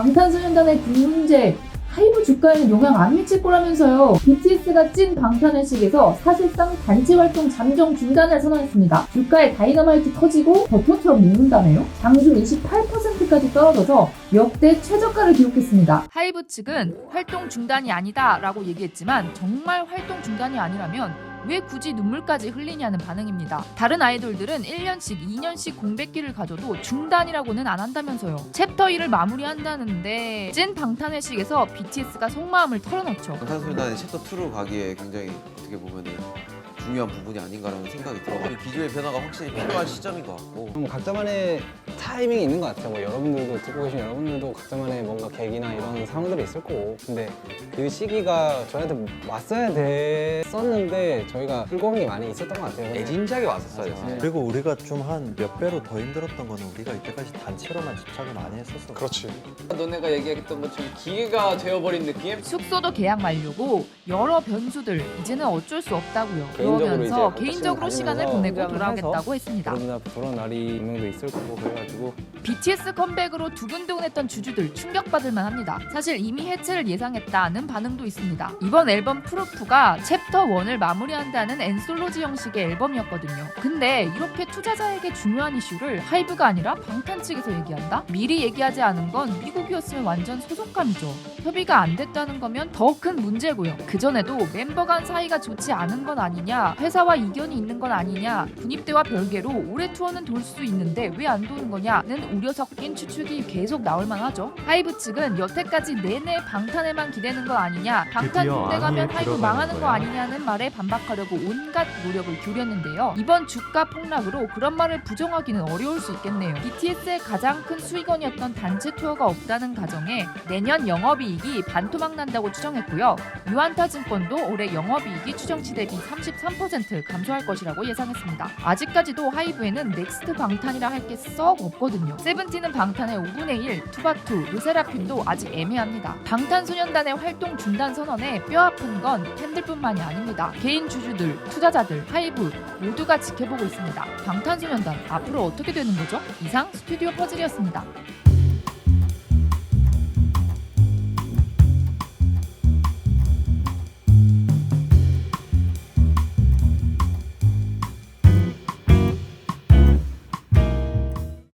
방탄소년단의 뒷 문제 하이브 주가에는 영향 안 미칠 거라면서요. BTS가 찐 방탄회식에서 사실상 단체 활동 잠정 중단을 선언했습니다. 주가에 다이너마이트 터지고 버터처럼 녹는다네요. 장중 28%까지 떨어져서 역대 최저가를 기록했습니다. 하이브 측은 활동 중단이 아니다 라고 얘기했지만 정말 활동 중단이 아니라면 왜 굳이 눈물까지 흘리냐는 반응입니다. 다른 아이돌들은 1년씩, 2년씩 공백기를 가져도 중단이라고는 안 한다면서요. 챕터 1을 마무리한다는데 찐 방탄회식에서 BTS가 속마음을 털어놓죠. 방탄소년단이 챕터 2로 가기에 굉장히 어떻게 보면은 중요한 부분이 아닌가라는 생각이 들어요. 기조의 변화가 확실히 필요한 시점인 것 같고 좀 각자만의 타이밍이 있는 것 같아요. 뭐 여러분들도 듣고 계신 여러분들도 각자만의 뭔가 계기나 이런 상황들이 있을 거고. 근데 그 시기가 저희한테 왔어야 됐었는데 저희가 게 많이 있었던 것 같아요. 애진작에 왔었어요. 맞아요. 그리고 우리가 좀 한 몇 배로 더 힘들었던 거는 우리가 이때까지 단체로만 집착을 많이 했었어. 그렇지. 너네가 얘기했던 것처럼 기계가 되어버린 느낌? 숙소도 계약 만료고 여러 변수들 이제는 어쩔 수 없다고요. 개인적으로 그러면서 개인적으로 시간을 보내고 돌아오겠다고 했습니다. 돌아온 날이 분명도 있을 거고 그래가지고 BTS 컴백으로 두근두근했던 주주들 충격받을 만합니다. 사실 이미 해체를 예상했다는 반응도 있습니다. 이번 앨범 프루프가 챕터 1을 마무리한다는 엔솔로지 형식의 앨범이었거든요. 근데 이렇게 투자자에게 중요한 이슈를 하이브가 아니라 방탄 측에서 얘기한다? 미리 얘기하지 않은 건 미국이었으면 완전 소속감이죠. 협의가 안 됐다는 거면 더 큰 문제고요. 그전에도 멤버 간 사이가 좋지 않은 건 아니냐, 회사와 이견이 있는 건 아니냐, 군입대와 별개로 올해 투어는 돌 수 있는데 왜 안 도는 거냐는 우려 섞인 추측이 계속 나올 만하죠. 하이브 측은 여태까지 내내 방탄에만 기대는 거 아니냐, 방탄 군대 가면 하이브 망하는 거 거야. 아니냐는 말에 반박하려고 온갖 노력을 기울였는데요. 이번 주가 폭락으로 그런 말을 부정하기는 어려울 수 있겠네요. BTS의 가장 큰 수익원이었던 단체 투어가 없다는 가정에 내년 영업이익이 반토막 난다고 추정했고요. 유한타증권도 올해 영업이익이 추정치 대비 33% 감소할 것이라고 예상했습니다. 아직까지도 하이브에는 넥스트 방탄이라 할 게 썩 없거든요. 세븐틴은 방탄의 5분의 1, 투바투, 르세라핌도 아직 애매합니다. 방탄소년단의 활동 중단 선언에 뼈아픈 건 팬들뿐만이 아닙니다. 개인 주주들, 투자자들, 하이브 모두가 지켜보고 있습니다. 방탄소년단 앞으로 어떻게 되는 거죠? 이상 스튜디오 퍼즐이었습니다.